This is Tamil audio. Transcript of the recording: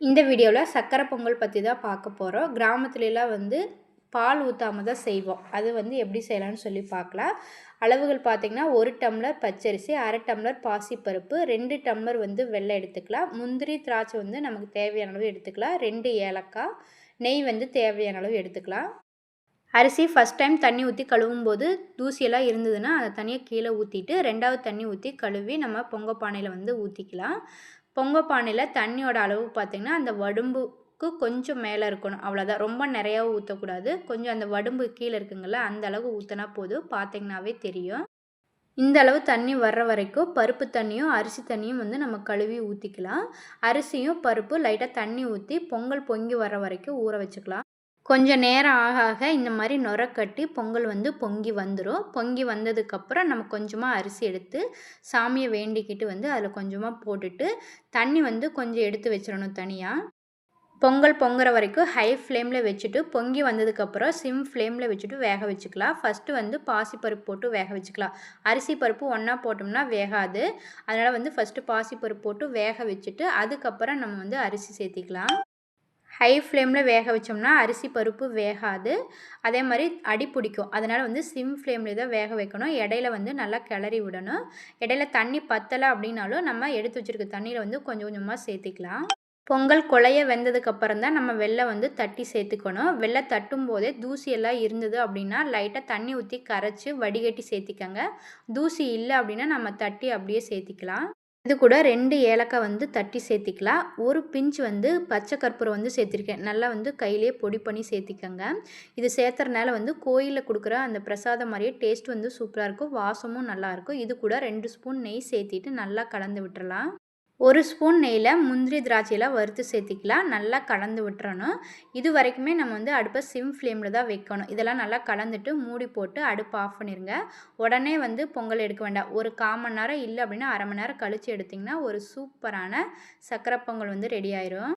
இந்த வீடியோவில் சக்கரை பொங்கல் பற்றி தான் பார்க்க போகிறோம் கிராமத்துலலாம் வந்து பால் ஊற்றாம தான் செய்வோம். அது வந்து எப்படி செய்யலாம்னு சொல்லி பார்க்கலாம். அளவுகள் பார்த்திங்கன்னா ஒரு டம்ளர் பச்சரிசி அரை டம்ளர் பாசிப்பருப்பு ரெண்டு டம்ளர் வந்து வெள்ளை எடுத்துக்கலாம். முந்திரி திராட்சை வந்து நமக்கு தேவையான அளவு எடுத்துக்கலாம். ரெண்டு ஏலக்காய் நெய் வந்து தேவையான அளவு எடுத்துக்கலாம். அரிசி ஃபஸ்ட் டைம் தண்ணி ஊற்றி கழுவும் போது தூசியெல்லாம் இருந்ததுன்னா அதை தனியாக கீழே ஊற்றிட்டு ரெண்டாவது தண்ணி ஊற்றி கழுவி நம்ம பொங்க பானையில் வந்து ஊற்றிக்கலாம் பொங்க பானையில் தண்ணியோட அளவு பார்த்திங்கன்னா அந்த வடும்புக்கு கொஞ்சம் மேலே இருக்கணும். அவ்வளோதான் ரொம்ப நிறையா ஊற்றக்கூடாது கொஞ்சம் அந்த வடும்பு கீழே இருக்குங்கள அந்த அளவு ஊற்றினா போதும். பார்த்திங்கனாவே தெரியும். இந்த அளவு தண்ணி வர்ற வரைக்கும் பருப்பு தண்ணியும் அரிசி தண்ணியும் வந்து நம்ம கழுவி ஊற்றிக்கலாம் அரிசியும் பருப்பு லைட்டாக தண்ணி ஊற்றி பொங்கல் பொங்கி வர வரைக்கும் ஊற வச்சுக்கலாம். கொஞ்சம் நேரம் ஆக ஆக இந்த மாதிரி நுர கட்டி பொங்கல் வந்து பொங்கி வந்துடும் பொங்கி வந்ததுக்கப்புறம் நம்ம கொஞ்சமாக அரிசி எடுத்து சாமியை வேண்டிக்கிட்டு வந்து அதில் கொஞ்சமாக போட்டுட்டு தண்ணி வந்து கொஞ்சம் எடுத்து வச்சிடணும் தனியாக பொங்கல் பொங்குற வரைக்கும் ஹை ஃப்ளேமில் வச்சுட்டு பொங்கி வந்ததுக்கப்புறம் சிம் ஃப்ளேமில் வச்சுட்டு வேக வச்சுக்கலாம். ஃபஸ்ட்டு வந்து பாசிப்பருப்பு போட்டு வேக வச்சுக்கலாம். அரிசி பருப்பு ஒன்றா போட்டோம்னா வேகாது. அதனால் வந்து ஃபஸ்ட்டு பாசிப்பருப்பு போட்டு வேக வச்சுட்டு அதுக்கப்புறம் நம்ம வந்து அரிசி சேர்த்திக்கலாம். ஹை ஃப்ளேமில் வேக வச்சோம்னா அரிசி பருப்பு வேகாது. அதே மாதிரி அடி பிடிக்கும். அதனால் வந்து சிம் ஃப்ளேமில் தான் வேக வைக்கணும். இடையில வந்து நல்லா கிளறி விடணும். இடையில தண்ணி பத்தலை அப்படின்னாலும் நம்ம எடுத்து வச்சுருக்க தண்ணியில் வந்து கொஞ்சம் கொஞ்சமாக சேர்த்துக்கலாம். பொங்கல் குழைய வெந்ததுக்கப்புறம் தான் நம்ம வெள்ளை வந்து தட்டி சேர்த்துக்கணும். வெள்ளை தட்டும் போதே தூசியெல்லாம் இருந்தது அப்படின்னா லைட்டாக தண்ணி ஊற்றி கரைச்சி வடிகட்டி சேர்த்திக்கங்க. தூசி இல்லை அப்படின்னா நம்ம தட்டி அப்படியே சேர்த்திக்கலாம். இது கூட ரெண்டு ஏலக்காய் வந்து தட்டி சேர்த்திக்கலாம். ஒரு பிஞ்ச் வந்து பச்சை கற்பூரம் வந்து சேர்த்திருக்கேன். நல்லா வந்து கையிலே பொடி பண்ணி சேர்த்திக்கங்க. இது சேர்த்துறனால வந்து கோயிலில் கொடுக்குற அந்த பிரசாதம் மாதிரியே டேஸ்ட் வந்து சூப்பராக இருக்கும். வாசமும் நல்லாயிருக்கும் இது கூட ரெண்டு ஸ்பூன் நெய் சேர்த்திட்டு நல்லா கலந்து விட்டுறலாம். ஒரு ஸ்பூன் நெய்யில் முந்திரி திராட்சையெல்லாம் வறுத்து சேர்த்திக்கலாம். நல்லா கலந்து விட்டுறணும். இது வரைக்குமே நம்ம வந்து அடுப்பை சிம் ஃப்ளேமில் தான் வைக்கணும். இதெல்லாம் நல்லா கலந்துட்டு மூடி போட்டு அடுப்பு ஆஃப் பண்ணிடுங்க உடனே வந்து பொங்கல் எடுக்க வேண்டாம். ஒரு கால் மணி நேரம் இல்லை அப்படின்னா அரை மணி நேரம் கழித்து எடுத்திங்கன்னா ஒரு சூப்பரான சக்கரை பொங்கல் வந்து ரெடி ஆயிரும்.